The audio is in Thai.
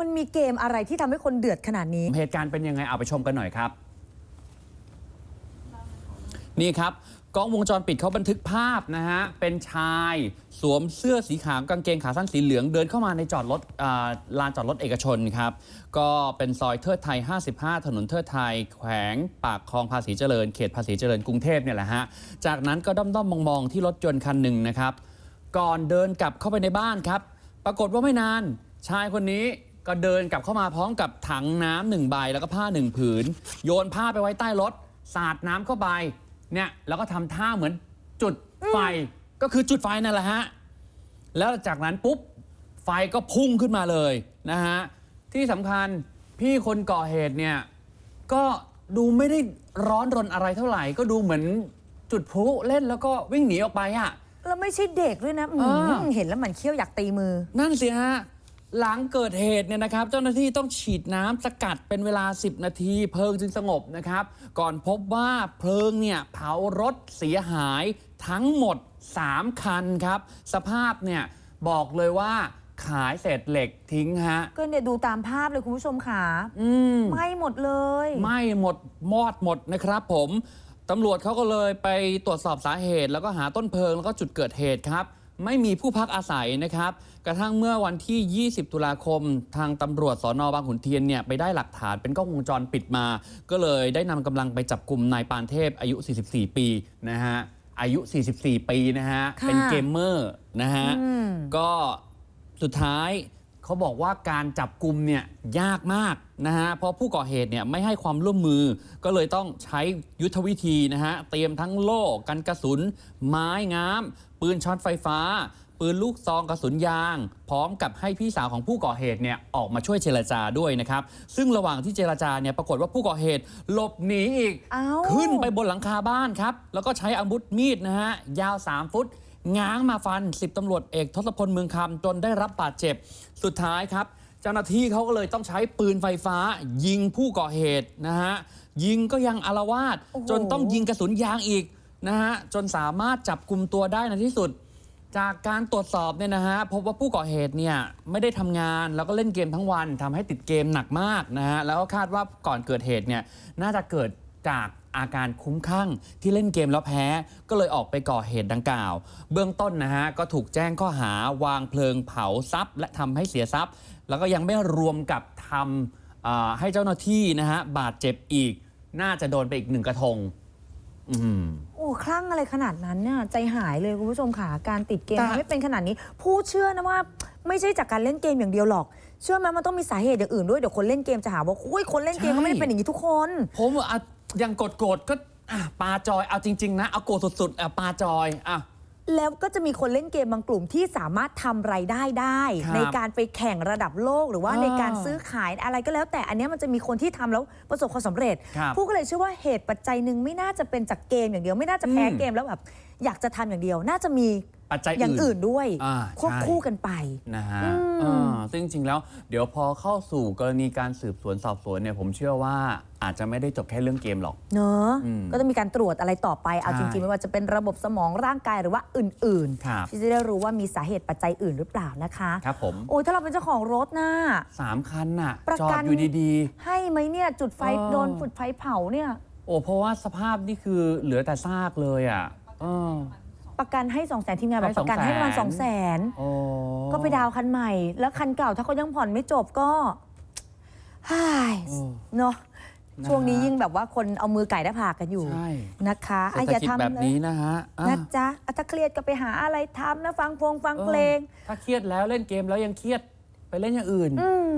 มันมีเกมอะไรที่ทำให้คนเดือดขนาดนี้ เหตุการณ์เป็นยังไงเอาไปชมกันหน่อยครับ นี่ครับกล้องวงจรปิดเขาบันทึกภาพนะฮะ เป็นชายสวมเสื้อสีขาวกางเกงขาสั้นสีเหลืองเดินเข้ามาในจอดรถอ่าลานจอดรถเอกชนครับ ก็เป็นซอยเทิดไทย 55 ถนนเทิดไทย แขวงปากคลองภาษีเจริญ เขตภาษีเจริญกรุงเทพเนี่ยแหละฮะ จากนั้นก็ด้อมๆมองๆที่รถยนต์คันหนึ่งนะครับ ก่อนเดินกลับเข้าไปในบ้านครับ ปรากฏว่าไม่นาน ชายคนนี้ ก็เดินกลับเข้ามาพร้อมกับถังน้ำหนึ่งใบแล้วก็ผ้าหนึ่งผืน โยนผ้าไปไว้ใต้รถ สาดน้ำเข้าไปเนี่ยแล้วก็ทำท่าเหมือนจุดไฟก็คือจุดไฟนั่นแหละฮะแล้วจากนั้นปุ๊บไฟก็พุ่งขึ้นมาเลยนะฮะที่สำคัญพี่คนก่อเหตุเนี่ยก็ดูไม่ได้ร้อนรนอะไรเท่าไหร่ ก็ดูเหมือนจุดพลุเล่นแล้วก็วิ่งหนีออกไปอะแล้วไม่ใช่เด็กด้วยนะอืมอ่าเห็นแล้วมันเขี้ยวอยากตีมือ นั่นสิฮะ หลังเกิดเหตุเนี่ยนะครับ เจ้าหน้าที่ต้องฉีดน้ำสกัดเป็นเวลา 10 นาที เพลิงจึงสงบนะครับ ก่อนพบว่าเพลิงเนี่ยเผารถเสียหายทั้งหมด 3 คันครับ สภาพเนี่ยบอกเลยว่าขายเศษเหล็กทิ้งฮะ ก็เนี่ยดูตามภาพเลยคุณผู้ชมค่ะอืมไหม่หมดเลยไหม่หมดมอดหมดนะครับผมตำรวจเขาก็เลยไปตรวจสอบสาเหตุ แล้วก็หาต้นเพลิงแล้วก็จุดเกิดเหตุครับ ไม่มีผู้พักอาศัยนะครับ กระทั่งเมื่อวันที่ 20 ตุลาคม ทางตำรวจสอนอบางขุนเทียนเนี่ยไปได้หลักฐานเป็นกล้องวงจรปิดมา ก็เลยได้นำกำลังไปจับกลุ่มนายปานเทพอายุ 44 ปีนะฮะอายุ 44 ปีนะฮะค่ะเป็นเกมเมอร์นะฮะอืมก็สุดท้าย เขาบอกว่าการจับกลุ่มเนี่ยยากมากนะฮะเพราะผู้ก่อเหตุเนี่ยไม่ให้ความร่วมมือ ก็เลยต้องใช้ยุทธวิธีนะฮะเตรียมทั้งโล่กันกระสุน ไม้งาม ปืนช็อตไฟฟ้า ปืนลูกซองกระสุนยาง พร้อมกับให้พี่สาวของผู้ก่อเหตุเนี่ยออกมาช่วยเจรจาด้วยนะครับ ซึ่งระหว่างที่เจรจาเนี่ยปรากฏว่าผู้ก่อเหตุหลบหนีอีกเอ้าขึ้นไปบนหลังคาบ้านครับ แล้วก็ใช้อาวุธมีดนะฮะ ยาว 3 ฟุต ง้างมาฟัน 10ตำรวจเอกทศพลเมืองคำจนได้รับบาดเจ็บ สุดท้ายครับ เจ้าหน้าที่เขาก็เลยต้องใช้ปืนไฟฟ้า ยิงผู้ก่อเหตุนะฮะ ยิงก็ยังอารวาสโอ้โห จนต้องยิงกระสุนยางอีกนะฮะ จนสามารถจับกลุ่มตัวได้ในที่สุด จากการตรวจสอบเนี่ยนะฮะพบว่าผู้ก่อเหตุเนี่ยไม่ได้ทำงานแล้วก็เล่นเกมทั้งวันทำให้ติดเกมหนักมากนะฮะแล้วก็คาดว่าก่อนเกิดเหตุเนี่ยน่าจะเกิดจากอาการคุ้มคลั่งที่เล่นเกมแล้วแพ้ ก็เลยออกไปก่อเหตุดังกล่าว เบื้องต้นนะฮะก็ถูกแจ้งข้อหาวางเพลิงเผาทรัพย์ และทำให้เสียทรัพย์ แล้วก็ยังไม่รวมกับทำให้เจ้าหน้าที่นะฮะบาดเจ็บอีก น่าจะโดนไปอีกหนึ่งกระทง อืม คลั่งอะไรขนาดนั้นเนี่ยใจหายเลยคุณผู้ชมค่ะการติดเกมแต่ทำให้เป็นขนาดนี้ ผู้เชื่อนะว่าไม่ใช่จากการเล่นเกมอย่างเดียวหรอก เชื่อไหมมันต้องมีสาเหตุอย่างอื่นด้วยเดี๋ยวคนเล่นเกมจะหาว่าอุ้ยคนเล่นเกมก็ไม่ได้เป็นอย่างนี้ทุกคน ผมว่าอะยังกดโกรธๆก็อะปาจอยเอาจริง ๆ นะ เอาโกรธสุดๆอะปาจอยอะ แล้วก็จะมีคนเล่นเกมบางกลุ่มที่สามารถทำรายได้ได้ ครับในการไปแข่งระดับโลก หรือว่าอ่าในการซื้อขายอะไรก็แล้วแต่อันเนี้ยมันจะมีคนที่ทำแล้วประสบความสำเร็จ ครับผู้ก็เลยเชื่อว่าเหตุปัจจัยหนึ่งไม่น่าจะเป็นจากเกมอย่างเดียวไม่น่าจะแพ้อืม เกมแล้วแบบอยากจะทำอย่างเดียว น่าจะมีปัจจัยอย่างอื่อื่นนด้วยอ่าควบใช่คู่กันไปนะฮะอืมอ่าซึ่งจริงๆแล้ว เดี๋ยวพอเข้าสู่กรณีการสืบสวนสอบสวนเนี่ยผมเชื่อว่าอาจจะไม่ได้จบแค่เรื่องเกมหรอก เนอะอืมก็ต้องมีการตรวจอะไรต่อไป เอาใช่จริงๆ ไม่ว่าจะเป็นระบบสมองร่างกายหรือว่าอื่นครับๆที่จะได้รู้ว่ามีสาเหตุปัจจัยอื่นหรือเปล่านะคะ ครับผม โอ้ยถ้าเราเป็นเจ้าของรถน่ะสามคันน่ะประจอกัดนอยู่ดีให้ไหมเนี่ยจุดไฟเออโดนจุดไฟเผาเนี่ยๆโอ้เพราะว่าสภาพนี่คือเหลือแต่ซากเลยอะเออประกันให้2องแสนทีมงานบอให้กประกันให้ประมาณ200,000สองแสนโอ้ก็ไปดาวน์คันใหม่ แล้วคันเก่าถ้าเขายังผ่อนไม่จบก็ฮ่ายโอ้เนาะนะฮะ ช่วงนี้ยิ่งแบบว่าคนเอามือไก่ได้ผากกันอยู่ใช่นะคะเศรอะษฐอย่ากิจทำแบบเลยนี้นะฮะอะนะจ๊ะอะถ้าเครียดก็ไปหาอะไรทำนะฟังพงฟังเพลง ถ้าเครียดแล้วเล่นเกมแล้วยังเครียดไปเล่นอย่างอื่นอืม